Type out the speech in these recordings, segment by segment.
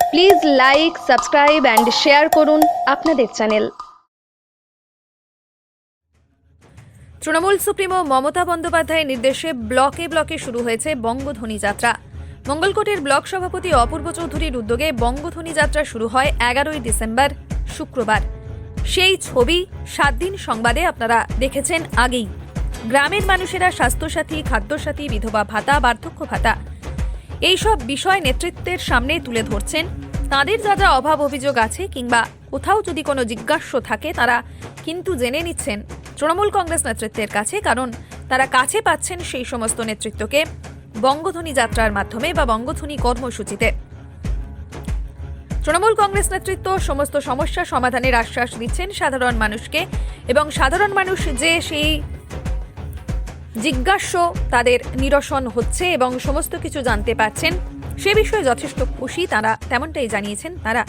Please like subscribe and share করুন আপনাদের channel Trinamool supremo Mamata বন্দ্যোপাধ্যায়ের নির্দেশে ব্লকে ব্লকে শুরু হয়েছে বঙ্গধ্বনি যাত্রা। মঙ্গলকোটের ব্লক সভাপতি অপূর্ব চৌধুরীর উদ্যোগে বঙ্গধ্বনি যাত্রা শুরু হয় এগারোই ডিসেম্বর, শুক্রবার। সেই ছবি সাত দিন সংবাদে আপনারা দেখেছেন আগেই। গ্রামের মানুষেরা স্বাস্থ্যসাথী, খাদ্যসাথী, বিধবা ভাতা, বার্ধক্য ভাতা এইসব বিষয় নেতৃত্বের সামনে তুলে ধরছেন। তাদের যা যা অভাব অভিযোগ আছে কিংবা কোথাও যদি কোনো জিজ্ঞাস্য থাকে, তারা কিন্তু জেনে নিচ্ছেন তৃণমূল কংগ্রেস নেতৃত্বের কাছে, কারণ তারা কাছে পাচ্ছেন সেই সমস্ত নেতৃত্বকে বঙ্গধ্বনি যাত্রার মাধ্যমে বা বঙ্গধ্বনি কর্মসূচিতে। তৃণমূল কংগ্রেস নেতৃত্ব সমস্ত সমস্যা সমাধানের আশ্বাস দিচ্ছেন সাধারণ মানুষকে এবং সাধারণ মানুষ যে সেই জিজ্ঞাস্য, তাদের নিরসন হচ্ছে এবং সমস্ত কিছু জানতে পারছেন। সে বিষয়ে যথেষ্ট খুশি, তারা তেমনটাই জানিয়েছেন। তারা,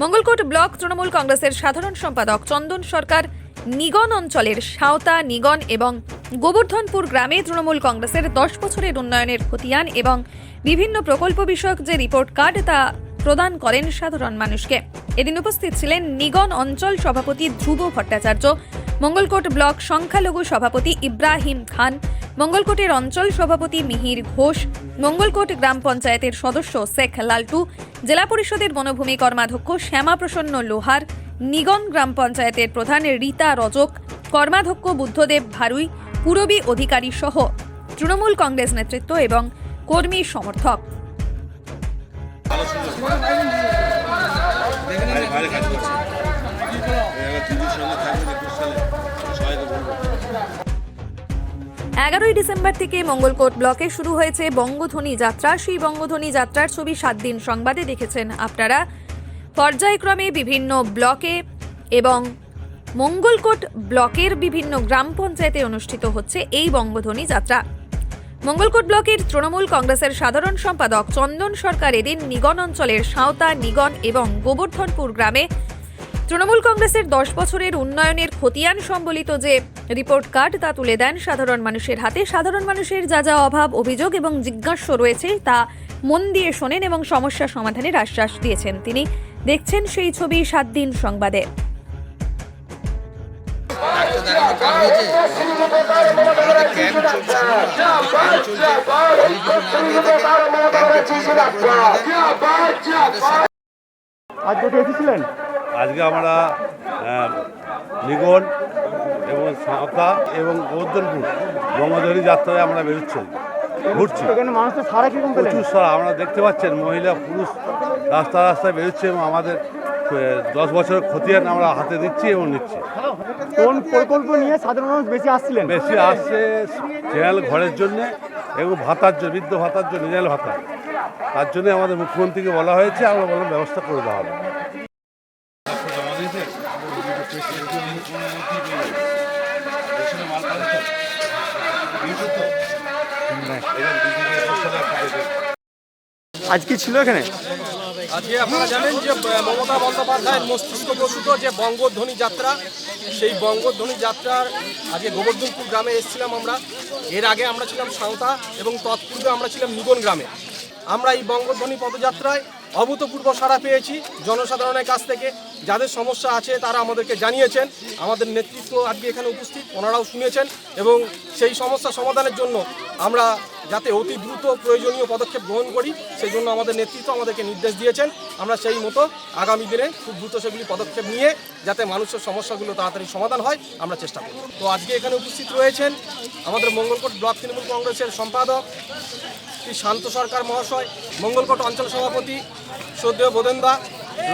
মঙ্গলকোট ব্লক তৃণমূল কংগ্রেসের সাধারণ সম্পাদক চন্দন সরকার, নিগন অঞ্চলের সাঁওতা নিগন এবং গোবর্ধনপুর গ্রামে তৃণমূল কংগ্রেসের দশ বছরের উন্নয়নের খতিয়ান এবং বিভিন্ন প্রকল্প বিষয়ক যে রিপোর্ট কার্ড, তা প্রদান করেন সাধারণ মানুষকে। এদিন উপস্থিত ছিলেন নিগন অঞ্চল সভাপতি ধ্রুব ভট্টাচার্য মঙ্গলকোট ব্লক সংখ্যালঘু সভাপতি ইব্রাহিম খান, মঙ্গলকোটের অঞ্চল সভাপতি মিহির ঘোষ, মঙ্গলকোট গ্রাম পঞ্চায়েতের সদস্য শেখ লালটু, জেলা পরিষদের বনভূমি কর্মাধ্যক্ষ শ্যামাপ্রসন্ন লোহার নিগন গ্রাম পঞ্চায়েতের প্রধান রীতা রজক, কর্মাধ্যক্ষ বুদ্ধদেব ভারুই, পুরবী অধিকারী সহ তৃণমূল কংগ্রেস নেতৃত্ব এবং কর্মী সমর্থক। বাইরে কাজ করছে। এগারোই ডিসেম্বর থেকে মঙ্গলকোট ব্লকে শুরু হয়েছে বঙ্গধ্বনি যাত্রা। সেই বঙ্গধ্বনি যাত্রার ছবি সাত দিন সংবাদে দেখেছেন আপনারা। পর্যায়ক্রমে বিভিন্ন ব্লকে এবং মঙ্গলকোট ব্লকের বিভিন্ন গ্রাম পঞ্চায়েতে অনুষ্ঠিত হচ্ছে এই বঙ্গধ্বনি যাত্রা। মঙ্গলকোট ব্লকের তৃণমূল কংগ্রেসের সাধারণ সম্পাদক চন্দন সরকার এদিন নিগন অঞ্চলের সাঁওতা নিগন এবং গোবর্ধনপুর গ্রামে তৃণমূল কংগ্রেসের দশ বছরের উন্নয়নের খতিয়ান সম্বলিত যে রিপোর্ট কার্ড, তা তুলে দেন সাধারণ মানুষের হাতে। সাধারণ মানুষের যা যা অভাব, অভিযোগ এবং জিজ্ঞাস্য রয়েছে, তা মন দিয়ে শোনেন এবং সমস্যা সমাধানের আশ্বাস দিয়েছেন তিনি। দেখছেন সেই ছবি সাত দিন সংবাদে। আজ কোথায় এসেছিলেন আজকে আমরা নিগন এবং সাঁওতা এবং গোবর্ধনপুর বঙ্গধরী যাত্রায় আমরা বেরোচ্ছি। ঘুরছি। প্রচুর সারা। আমরা দেখতে পাচ্ছেন মহিলা পুরুষ রাস্তা রাস্তায় বেরোচ্ছে এবং আমাদের দশ বছরের খতিয়ান আমরা হাতে দিচ্ছি এবং নিচ্ছি। কোন প্রকল্প নিয়ে সাধারণ মানুষ বেশি আসছিলেন? বেশি আসছে জেনারেল ঘরের জন্য এবং ভাতার জন্য বৃদ্ধ ভাতার জন্য জেনারেল ভাতা। তার জন্য আমাদের মুখ্যমন্ত্রীকে বলা হয়েছে আমরা বললাম ব্যবস্থা করে দেওয়া হবে। আজ কি ছিল এখানে? আজকে আপনারা জানেন যে মমতা বন্দ্যোপাধ্যায়ের মস্তিষ্ক প্রসূত যে বঙ্গধ্বনি যাত্রা, সেই বঙ্গধ্বনি যাত্রার আজকে গোবর্ধনপুর গ্রামে এসেছিলাম আমরা। এর আগে আমরা ছিলাম সাঁওতা এবং তৎপূর্বে আমরা ছিলাম নিগন গ্রামে। আমরা এই বঙ্গধ্বনি পদযাত্রায় অভূতপূর্ব সাড়া পেয়েছি জনসাধারণের কাছ থেকে। যাদের সমস্যা আছে তারা আমাদেরকে জানিয়েছেন। আমাদের নেতৃত্ব আজকে এখানে উপস্থিত, ওনারাও শুনেছেন এবং সেই সমস্যা সমাধানের জন্য আমরা যাতে অতি দ্রুত প্রয়োজনীয় পদক্ষেপ গ্রহণ করি সেই জন্য আমাদের নেতৃত্ব আমাদেরকে নির্দেশ দিয়েছেন। আমরা সেই মতো আগামী দিনে খুব দ্রুত সেগুলি পদক্ষেপ নিয়ে যাতে মানুষের সমস্যাগুলো তাড়াতাড়ি সমাধান হয়, আমরা চেষ্টা করব। তো আজকে এখানে উপস্থিত রয়েছেন আমাদের মঙ্গলকোট ব্লক তৃণমূল কংগ্রেসের সম্পাদক শ্রী শান্ত সরকার মহাশয়, মঙ্গলকোট অঞ্চল সভাপতি শ্রদ্ধেয় বোদেন্দা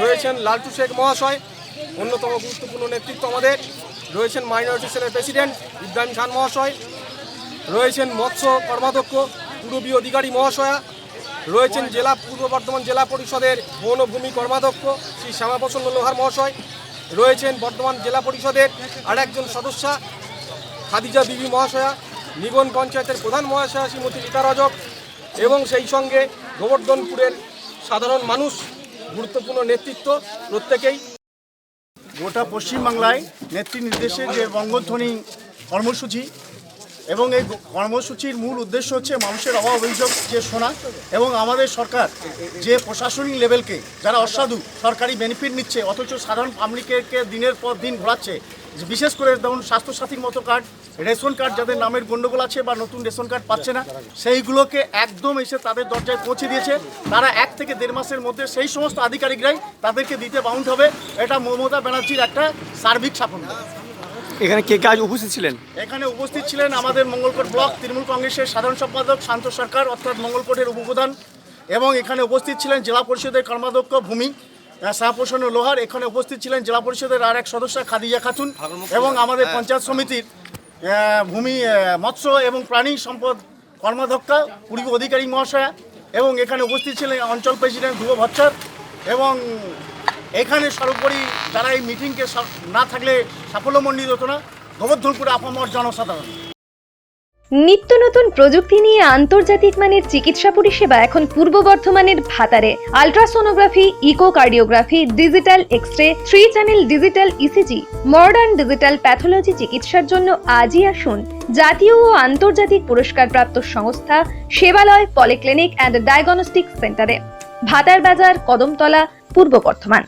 রয়েছেন লালটু শেখ মহাশয়, অন্যতম গুরুত্বপূর্ণ নেতৃত্ব আমাদের। রয়েছেন মাইনরিটি সেলের প্রেসিডেন্ট ইব্রাহিম খান মহাশয়। রয়েছেন মৎস্য কর্মাধ্যক্ষ পূরবী অধিকারী মহাশয়া। রয়েছেন জেলা, পূর্ব বর্ধমান জেলা পরিষদের বনভূমি কর্মাধ্যক্ষ শ্রী শ্যামাপ্রসন্ন লোহার মহাশয়। রয়েছেন বর্ধমান জেলা পরিষদের আর একজন সদস্যা, খাদিজা বিবি মহাশয়া নিগন পঞ্চায়েতের প্রধান মহাশয়া শ্রীমতী রীতা রজক এবং সেই সঙ্গে গোবর্ধনপুরের সাধারণ মানুষ। গুরুত্বপূর্ণ নেতৃত্ব প্রত্যেকেই। গোটা পশ্চিমবাংলায় নেত্রী নির্দেশে যে বঙ্গধ্বনি কর্মসূচি এবং এই কর্মসূচির মূল উদ্দেশ্য হচ্ছে মানুষের অভাব অভিযোগ যে শোনা এবং আমাদের সরকার যে প্রশাসনিক লেভেলকে যারা অসাধু সরকারি বেনিফিট নিচ্ছে, অথচ সাধারণ পাবলিককে দিনের পর দিন ঘোরাচ্ছে, বিশেষ করে যেমন স্বাস্থ্যসাথীর মতো কার্ড রেশন কার্ড যাদের নামের গণ্ডগোল আছে বা নতুন রেশন কার্ড পাচ্ছে না, সেইগুলোকে একদম এসে তাদের দরজায় পৌঁছে দিয়েছে। তারা এক থেকে দেড় মাসের মধ্যে সেই সমস্ত আধিকারিকরাই তাদেরকে দিতে বাউন্ড হবে। এটা মমতা ব্যানার্জির একটা সার্বিক সাফল্য। এখানে কে কাজ উপস্থিত ছিলেন? এখানে উপস্থিত ছিলেন আমাদের মঙ্গলকোট ব্লক তৃণমূল কংগ্রেসের সাধারণ সম্পাদক শান্ত সরকার, অর্থাৎ মঙ্গলকোটের উপপ্রধান, এবং এখানে উপস্থিত ছিলেন জেলা পরিষদের কর্মাধ্যক্ষ ভূমি শাহপ্রসন্ন লোহার। এখানে উপস্থিত ছিলেন জেলা পরিষদের আর এক সদস্য, খাদিজা খাতুন, এবং আমাদের পঞ্চায়েত সমিতির ভূমি মৎস্য এবং প্রাণী সম্পদ কর্মাধ্যক্ষা, পূর্ব অধিকারী মহাশয়া, এবং এখানে উপস্থিত ছিলেন অঞ্চল প্রেসিডেন্ট ধ্রুব ভট্টার এবং এখানে সর্বোপরি যারা এই মিটিংকে না থাকলে সাফল্যমণ্ডিত হতো না। গোবর্ধনপুরে আপামর জনসাধারণ। নিত্য নতুন প্রযুক্তি নিয়ে আন্তর্জাতিক মানের চিকিৎসা পরিষেবা এখন পূর্ব বর্ধমানের ভাতারে। Ultrasonography, echocardiography, digital X ray three channel digital ECG modern digital pathology চিকিৎসার জন্য আজই আসুন। জাতীয় ও আন্তর্জাতিক পুরস্কারপ্রাপ্ত সংস্থা সেবালয় পলিক্লিনিক অ্যান্ড ডায়াগনস্টিক সেন্টারে। ভাতার বাজার কদমতলা, পূর্ব বর্ধমান।